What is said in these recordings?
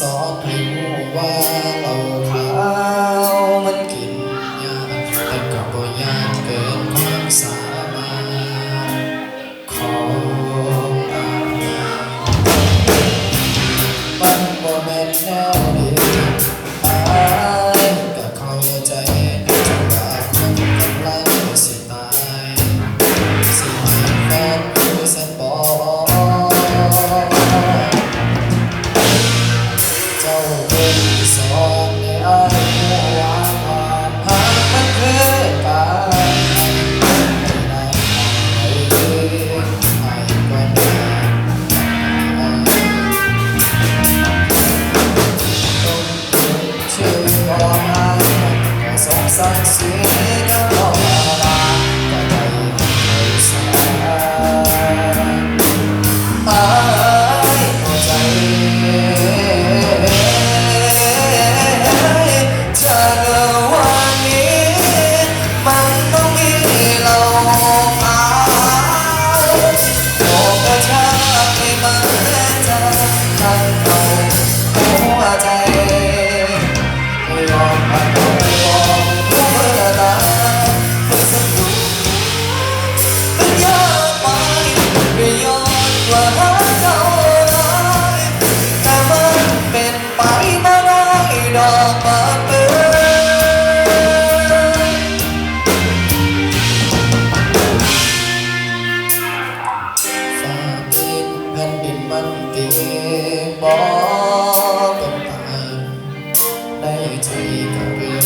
สอนให้รู้ว่าเราขาวมันกินยากแต่ก็บ่ยากเกินความสา มองไปได้ที่ก็เรีย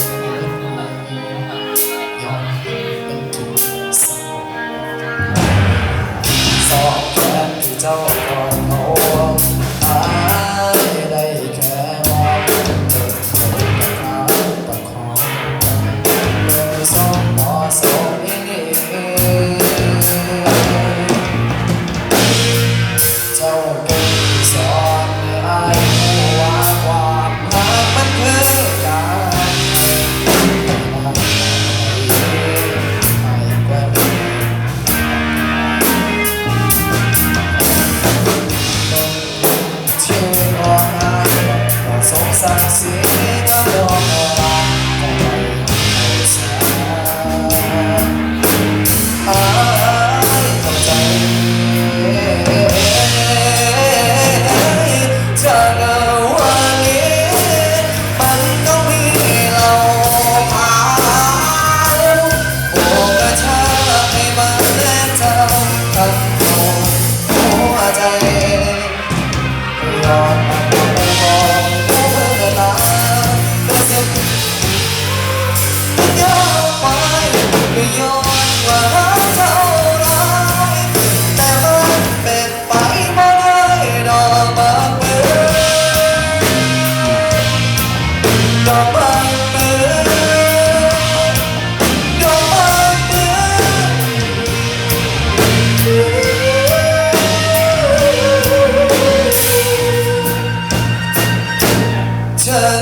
อมเป็นถึงสอองแนที่เจ้า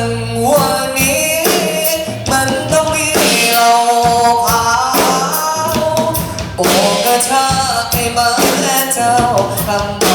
งวันนี้ มันต้องมีเราขาโอ้กระชากให้มาและเจ้าทำ